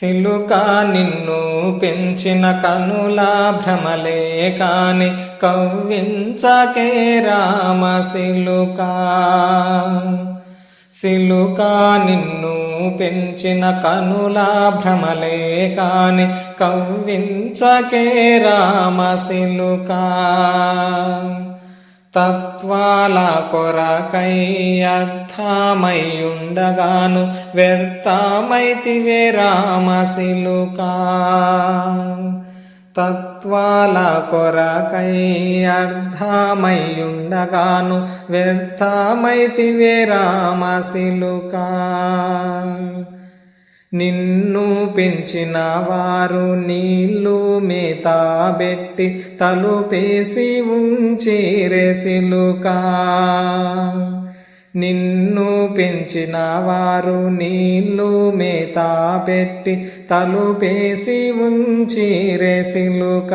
సిలుక నిన్ను పెంచిన కనుల భ్రమలే కాని కవ్వించకే రామ సిలుక. సిలుక నిన్ను పెంచిన కనుల భ్రమలే కాని కవ్వించకే రామ సిలుక. తత్వాల కొరకై అర్థమయ్యుండగాను వ్యర్థమైతివే రామశిలుక. తత్వాల కొరకై అర్థమయ్యుండగాను వ్యర్థమైతివే రామశిలుక. నిన్ను పెంచిన వారు నీళ్ళు మేతాబెట్టి తలుపేసి ఉంచేరెసిలుకా నిన్ను పెంచిన వారు నీళ్ళు మేతాబెట్టి తలుపేసి ఉంచిరెసిలుక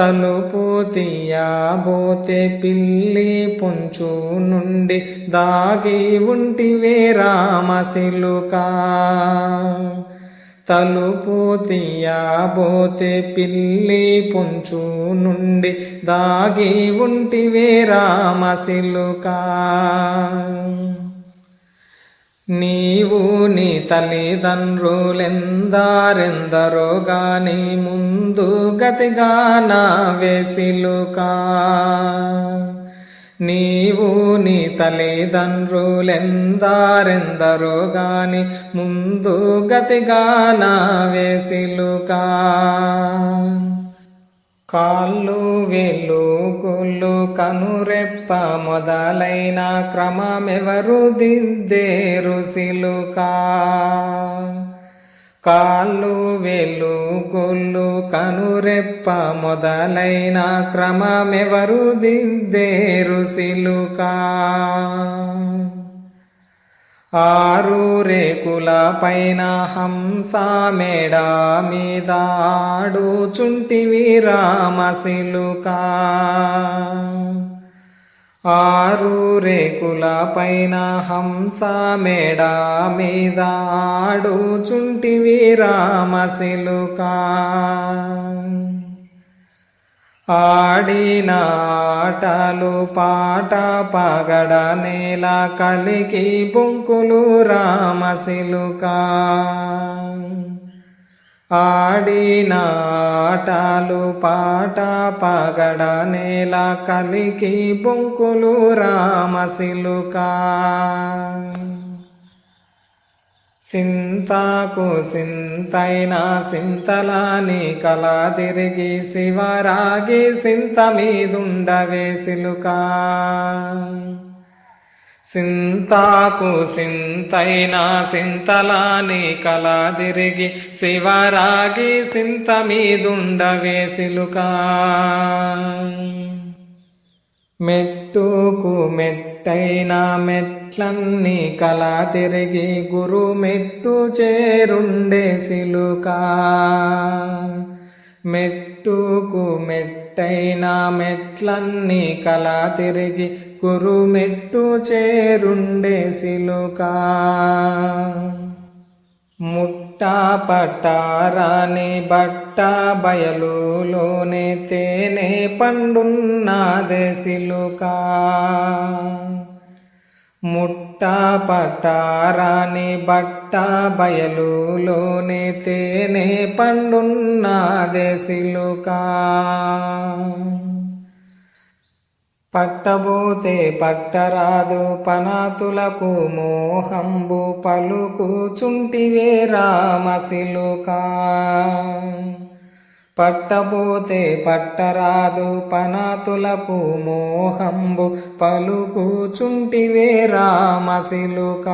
తలుపు తీయబోతే పిల్లి పుంచు నుండి దాగి ఉంటివే రామశిలుక. తలుపు తీయబోతే పిల్లి పుంచు నుండి దాగి ఉంటివే రామశిలుక. నీవు నీ తల్లిదండ్రులెందారెందరో గాని ముందు గతిగా నా వేసిలుకా. నీవు నీ తల్లిదండ్రులెందారెందరో గాని ముందు గతిగా నా వేసిలుకా. కాళ్ళు వేళ్ళు గుళ్ళు కనురెప్ప మొదలైన క్రమమెవరు దిద్దేరు సిలుకా కాళ్ళు వేళ్ళు గుళ్ళు కనురెప్ప మొదలైన క్రమమెవరు దిద్దేరు సిలుకా ఆరు రేకుల పైన హంస మేడ మీద ఆడుచుంటివి రామశిలుక. ఆరు రేకుల పైన హంస మేడ మీద ఆడుచుంటివి రామశిలుక. ఆడినాటలు పాట పగడ నేల కలికి బొంకులు రామశిలుక ఆడినాటలు పాట పగడ నేల కలికి బొంకులు రామశిలుకా సింతాకు సింతైన సింతలాని కళ తిరిగి శివరాగి సింత మీదుండవే సిలుక. సింతాకు సింతైన సింతలాని కళ తిరిగి శివరాగి సింత మీదుండవే సిలుకా. మెట్టుకు మెట్టైన మెట్లన్నీ కలా తిరిగి గురు మెట్టు చేరుండే సిలుక. మెట్టుకు మెట్టైన మెట్లన్నీ కలా తిరిగి గురు మెట్టు చేరుండే సిలుక. ముట్ట పట్టారాని బట్ట బయలులోనే తేనే పండున్నదే సిలుక ముట్ట పట్టారాని బట్ట బయలులోనే తేనే పండున్నదే సిలుక పట్టబోతే పట్టరాదు పనాతులకు మోహంబు పలుకుచుంటివే రామశిలుక పట్టబోతే పట్టరాదు పనాతులకు మోహంబు పలుకుచుంటివే రామశిలుక